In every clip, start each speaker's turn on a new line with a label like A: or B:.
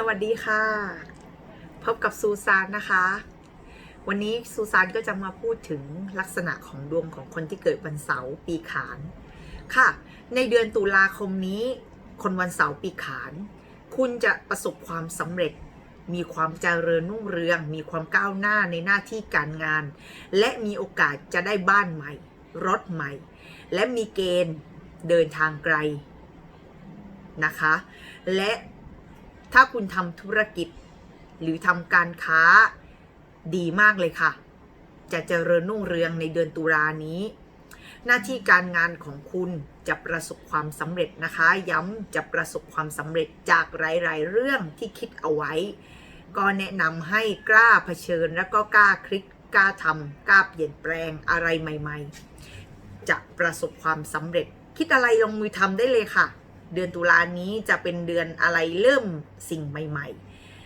A: สวัสดีค่ะ พบกับซูซานนะคะ วันนี้ซูซานก็จะมาพูดถึงลักษณะของดวงของคนที่เกิดวันเสาร์ปีขานค่ะ ในเดือนตุลาคมนี้ คนวันเสาร์ปีขาน คุณจะประสบความสำเร็จ มีความเจริญรุ่งเรือง มีความก้าวหน้าในหน้าที่การงาน และมีโอกาสจะได้บ้านใหม่ รถใหม่ และมีเกณฑ์เดินทางไกลนะคะ และ ถ้าคุณทำธุรกิจ หรือทำการค้าดีมากเลยค่ะ จะเจริญรุ่งเรืองในเดือนตุลานี้ หน้าที่การงานของคุณจะประสบความสำเร็จนะคะ ย้ำจะประสบความสำเร็จจากหลายๆ เรื่องที่คิดเอาไว้ ก็แนะนำให้กล้าเผชิญแล้วก็กล้าคลิกกล้าทำกล้าเปลี่ยนแปลงอะไรใหม่ ๆ จะประสบความสำเร็จ คิดอะไรลงมือทำได้เลยค่ะ เดือนตุลานี้จะเป็นเดือนอะไรเริ่มสิ่งใหม่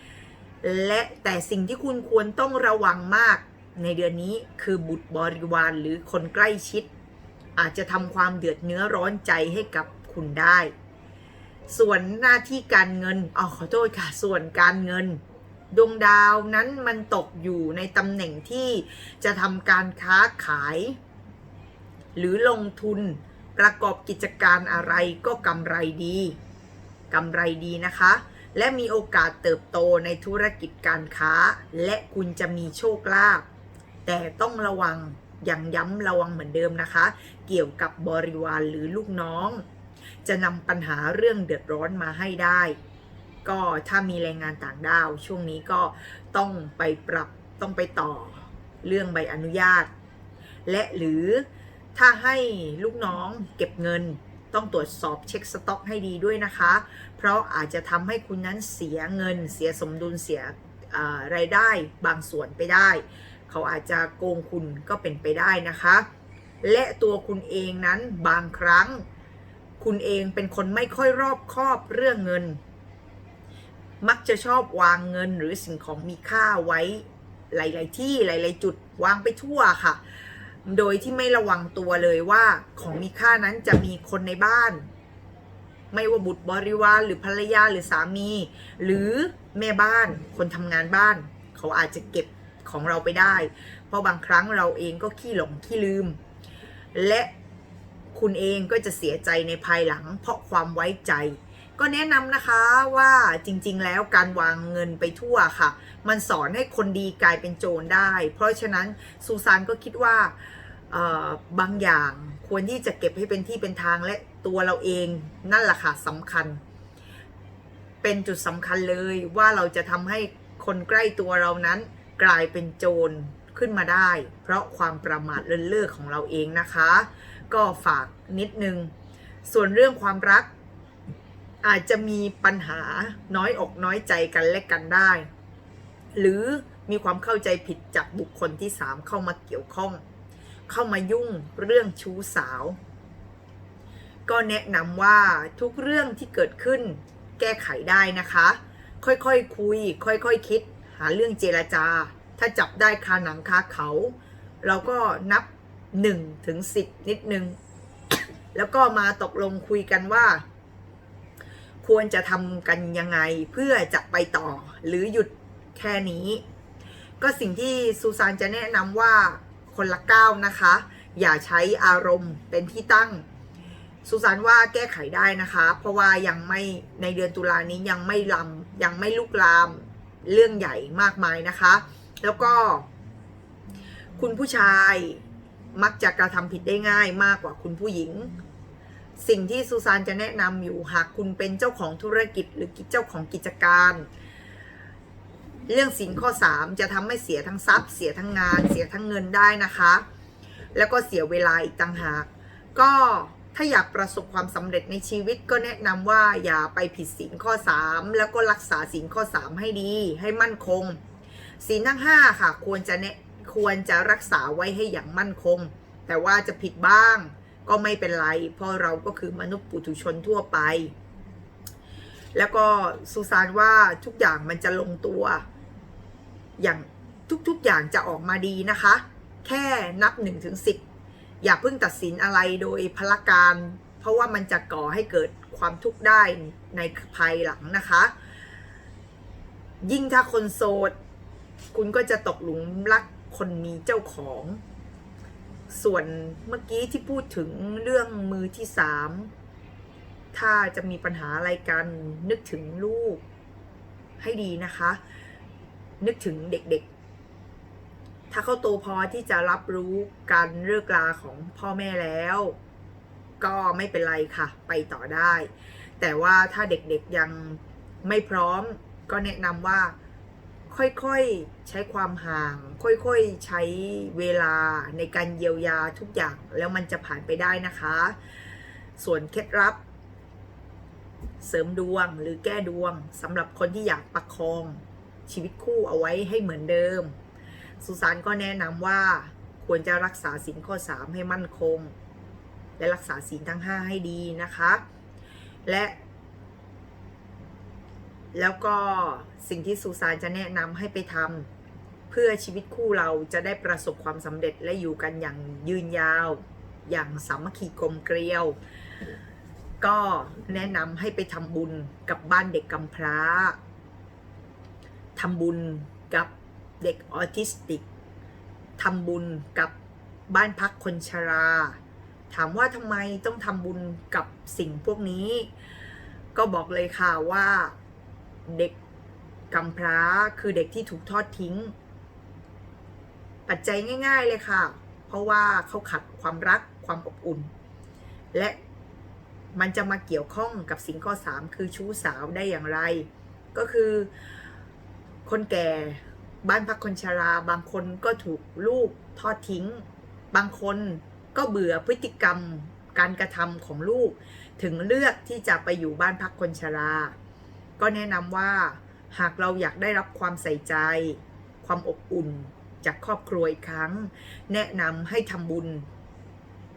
A: ๆ และแต่สิ่งที่คุณควรต้องระวังมากในเดือนนี้คือบุตรบริวารหรือคนใกล้ชิด อาจจะทำความเดือดเนื้อร้อนใจให้กับคุณได้ ส่วนหน้าที่การเงินอ๋อขอโทษค่ะ ส่วนการเงิน ดวงดาวนั้นมันตกอยู่ในตำแหน่งที่จะทำการค้าขาย หรือลงทุน ประกอบกิจการอะไรก็กำไรดีกำไรดีนะคะ และมีโอกาสเติบโตในธุรกิจการค้า และคุณจะมีโชคลาภแต่ต้องระวังอย่างย้ำระวังเหมือนเดิมนะคะ เกี่ยวกับบริวารหรือลูกน้อง จะนำปัญหาเรื่องเดือดร้อนมาให้ได้ ก็ถ้ามีแรงงานต่างด้าว ช่วงนี้ก็ต้องไปปรับต้องไปต่อเรื่องใบอนุญาต และหรือ ถ้าให้ลูกน้องเก็บเงินต้องตรวจสอบเช็คสต็อกให้ดีด้วยนะคะ เพราะอาจจะทำให้คุณนั้นเสียเงิน เสียสมดุลเสียรายได้บางส่วนไปได้ เขาอาจจะโกงคุณก็เป็นไปได้นะคะ และตัวคุณเองนั้นบางครั้ง คุณเองเป็นคนไม่ค่อยรอบคอบเรื่องเงิน มักจะชอบวางเงินหรือสิ่งของมีค่าไว้หลาย ๆ ที่หลาย ๆ จุดวางไปทั่วค่ะ โดยที่ไม่ระวังตัวเลยว่าของมีค่านั้นจะมีคนในบ้าน ไม่ว่าบุตรบริวารหรือภรรยาหรือสามี หรือแม่บ้านคนทำงานบ้าน เขาอาจจะเก็บของเราไปได้ เพราะบางครั้งเราเองก็ขี้หลงขี้ลืม และคุณเองก็จะเสียใจในภายหลัง เพราะความไว้ใจ ก็แนะนำนะคะว่าจริงๆ แล้วการวางเงินไปทั่วค่ะ มันสอนให้คนดีกลายเป็นโจรได้ เพราะฉะนั้นซูซานก็คิดว่าบางอย่างควรที่จะเก็บให้เป็นที่เป็นทางและตัวเราเองนั่นแหละค่ะสำคัญ เป็นจุดสำคัญเลยว่าเราจะทำให้คนใกล้ตัวเรานั้นกลายเป็นโจรขึ้นมาได้ เพราะความประมาทเลินเล่อของเราเองนะคะ ก็ฝากนิดนึง ส่วนเรื่องความรัก อาจจะมีปัญหาน้อยอกน้อยใจกันและกันได้ หรือมีความเข้าใจผิดจากบุคคลที่สามเข้ามาเกี่ยวข้อง เข้ามายุ่งเรื่องชู้สาว ก็แนะนำว่าทุกเรื่องที่เกิดขึ้นแก้ไขได้นะคะ ค่อยๆคคุย ค่อยๆคคิด หาเรื่องเจรจา ถ้าจับได้คาหนังคาเขา เราก็นับ1ถึง10 นิดนึง แล้วก็มาตกลงคุยกันว่า ควรจะทำกันยังไงเพื่อจะไปต่อหรือหยุดแค่นี้ ก็สิ่งที่ซูซานจะแนะนำว่าคนละก้าวนะคะ อย่าใช้อารมณ์เป็นที่ตั้งสุสานว่าแก้ไขได้นะคะ เพราะว่ายังไม่ในเดือนตุลานี้ยังไม่ลำยังไม่ลุกลามเรื่องใหญ่มากมายนะคะ แล้วก็ คุณผู้ชายมักจะกระทำผิดได้ง่ายมากกว่าคุณผู้หญิง สิ่งที่สุสานจะแนะนำอยู่หากคุณเป็นเจ้าของธุรกิจหรือเจ้าของกิจการ เรื่องสินข้อ 3 จะทำให้เสียทั้งทรัพย์ เสียทั้งงาน เสียทั้งเงินได้นะคะ แล้วก็เสียเวลาอีกต่างหาก ก็ถ้าอยากประสบความสำเร็จในชีวิตก็แนะนำว่าอย่าไปผิดศีลข้อ 3 แล้วก็รักษาศีลข้อ 3 ให้ดี ให้มั่นคงศีลทั้ง 5 ค่ะ ควรจะเนควรจะรักษาไว้ให้อย่างมั่นคง แต่ว่าจะผิดบ้าง ก็ไม่เป็นไร เพราะเราก็คือมนุษย์ปุถุชนทั่วไป แล้วก็สุสานว่าทุกอย่างมันจะลงตัว อย่างทุกๆอย่างจะออกมาดีนะคะ แค่นับ1นถึงสิอย่าเพิ่งตัดสินอะไรโดยพละการ เพราะว่ามันจะก่อให้เกิดความทุกข์ได้ในภายหลังนะคะ ยิ่งถ้าคนโสด คุณก็จะตกหลุมรักคนมีเจ้าของ ส่วนเมื่อกี้ที่พูดถึงเรื่องมือที่สามถ้าจะมีปัญหาอะไรกันนึกถึงลูกให้ดีนะคะ นึกถึงเด็กๆ ถ้าเขาโตพอที่จะรับรู้การเลิกลาของพ่อแม่แล้ว ก็ไม่เป็นไรค่ะ ไปต่อได้ แต่ว่าถ้าเด็กๆยังไม่พร้อมก็แนะนำว่า ค่อยๆใช้ความห่าง ค่อยๆใช้เวลาในการเยียวยาทุกอย่างแล้วมันจะผ่านไปได้นะคะ ส่วนเคล็ดลับ เสริมดวงหรือแก้ดวงสำหรับคนที่อยากประคองชีวิตคู่เอาไว้ให้เหมือนเดิม สุสานก็แนะนำว่าควรจะรักษาศีลข้อ 3 ให้มั่นคง และรักษาศีลทั้ง 5 ให้ดีนะคะ และ แล้วก็สิ่งที่สุสานจะแนะนำให้ไปทำเพื่อชีวิตคู่เราจะได้ประสบความสำเร็จและอยู่กันอย่างยืนยาว อย่างสามัคคีกลมเกลียว ก็แนะนำให้ไปทำบุญกับบ้านเด็กกำพร้าทำบุญกับเด็กออทิสติกทำบุญกับบ้านพักคนชรา ถามว่าทำไมต้องทำบุญกับสิ่งพวกนี้ ก็บอกเลยค่ะว่า เด็กกำพร้าคือเด็กที่ถูกทอดทิ้ง ปัจจัยง่าย ๆเลยค่ะ เพราะว่าเขาขัดความรักความอบอุ่น และมันจะมาเกี่ยวข้องกับสิ่งข้อ 3 คือชู้สาวได้อย่างไร ก็คือคนแก่บ้านพักคนชรา บางคนก็ถูกลูกทอดทิ้ง บางคนก็เบื่อพฤติกรรมการกระทำของลูก ถึงเลือกที่จะไปอยู่บ้านพักคนชรา ก็แนะนำว่าหากเราอยากได้รับความใส่ใจ ความอบอุ่นจากครอบครัวอีกครั้ง แนะนำให้ทำบุญ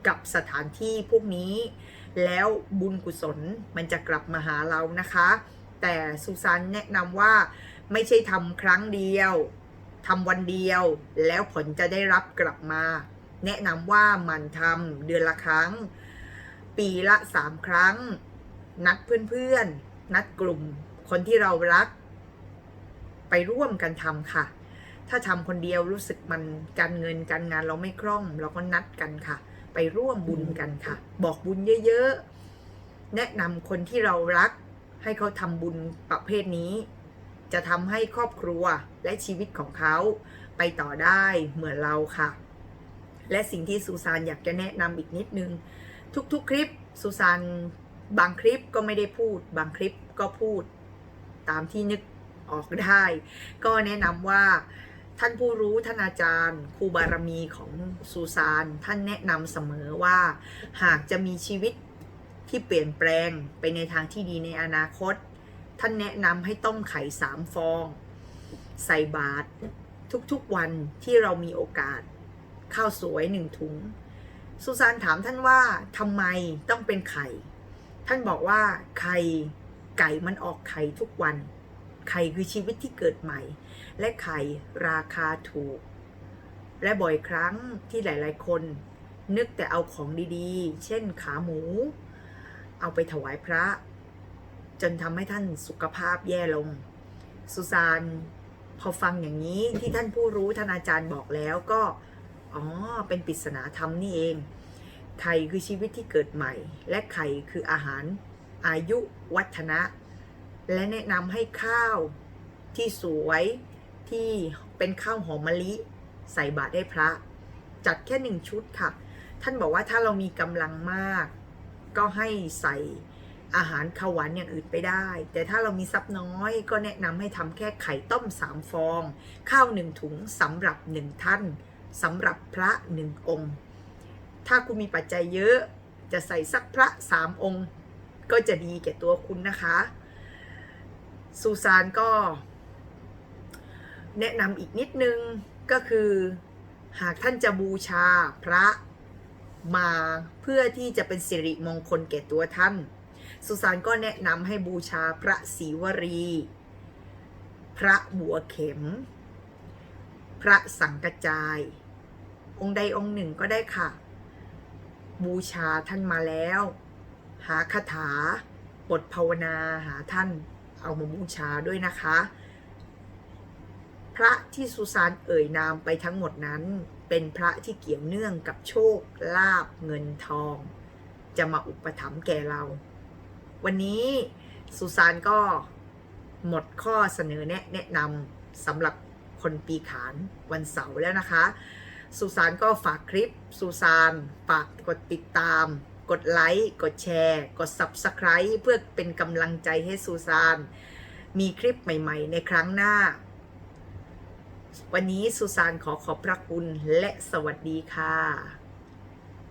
A: กับสถานที่พวกนี้ แล้วบุญกุศลมันจะกลับมาหาเรานะคะ แต่สุสานแนะนำว่าไม่ใช่ทำครั้งเดียวทำวันเดียวแล้วผลจะได้รับกลับมา แนะนำว่ามันทำเดือนละครั้ง ปีละสามครั้ง นัดเพื่อนๆ นัดกลุ่ม คนที่เรารัก ไปร่วมกันทำค่ะ ถ้าทำคนเดียวรู้สึกมันการเงินการงานเราไม่คล่อง เราก็นัดกันค่ะ ไปร่วมบุญกันค่ะ บอกบุญเยอะๆ แนะนำคนที่เรารัก ให้เขาทำบุญประเภทนี้ จะทำให้ครอบครัวและชีวิตของเขาไปต่อได้เหมือนเราค่ะ และสิ่งที่สุสานอยากจะแนะนำอีกนิดนึง ทุกๆคลิปสุสานบางคลิปก็ไม่ได้พูด บางคลิปก็พูด ตามที่นึกออกได้ ก็แนะนำว่าท่านผู้รู้ท่านอาจารย์ครูบารมีของสุสานท่านแนะนำเสมอว่า หากจะมีชีวิตที่เปลี่ยนแปลงไปในทางที่ดีในอนาคต ท่านแนะนำให้ต้มไข่สามฟอง ใส่บาตรทุกๆวันที่เรามีโอกาสข้าวสวยหนึ่งถุงสุสานถามท่านว่าทำไมต้องเป็นไข่ ท่านบอกว่าไข่ ไก่มันออกไข่ทุกวัน ไข่คือชีวิตที่เกิดใหม่ และไข่ราคาถูก และบ่อยครั้งที่หลาย ๆ คน นึกแต่เอาของดีๆ เช่นขาหมู เอาไปถวายพระ จนทำให้ท่านสุขภาพแย่ลง สุสานพอฟังอย่างนี้ที่ท่านผู้รู้ท่านอาจารย์บอกแล้วก็ อ๋อ เป็นปริศนาธรรมนี่เอง ไข่คือชีวิตที่เกิดใหม่ และไข่คืออาหาร อายุวัฒนะ และแนะนำให้ข้าวที่สวยที่เป็นข้าวหอมมะลิ ใส่บาตรให้พระ จัดแค่หนึ่งชุดค่ะ ท่านบอกว่าถ้าเรามีกำลังมาก ก็ให้ใส่อาหารขาวหวานอย่างอื่นไปได้ แต่ถ้าเรามีทรัพย์น้อยก็แนะนำให้ทำแค่ไข่ต้มสามฟอง ข้าวหนึ่งถุงสำหรับหนึ่งท่านสำหรับพระหนึ่งองค์ ถ้าคุณมีปัจจัยเยอะจะใส่สักพระสามองค์ ก็จะดีแก่ตัวคุณนะคะสุสานก็ แนะนำอีกนิดนึงก็คือ หากท่านจะบูชาพระมาเพื่อที่จะเป็นสิริมงคลแก่ตัวท่าน สุสานก็แนะนำให้บูชาพระศรีวรี พระบัวเข็ม พระสังกจาย องค์ใดองค์หนึ่งก็ได้ค่ะ บูชาท่านมาแล้ว หาคาถาบทภาวนาหาท่านเอามาบูชาด้วยนะคะ พระที่สุสานเอ่ยนามไปทั้งหมดนั้น เป็นพระที่เกี่ยวเนื่องกับโชคลาภเงินทอง จะมาอุปถัมภ์แก่เรา วันนี้สุสานก็หมดข้อเสนอแนะแนะนำสำหรับคนปีขานวันเสาร์แล้วนะคะ สุสานก็ฝากคลิปสุสานฝากกดติดตาม กดไลค์ กดแชร์ กด Subscribe เพื่อเป็นกำลังใจให้ซูซาน มีคลิปใหม่ๆ ในครั้งหน้า วันนี้สุสานขอขอบพระคุณและสวัสดีค่ะ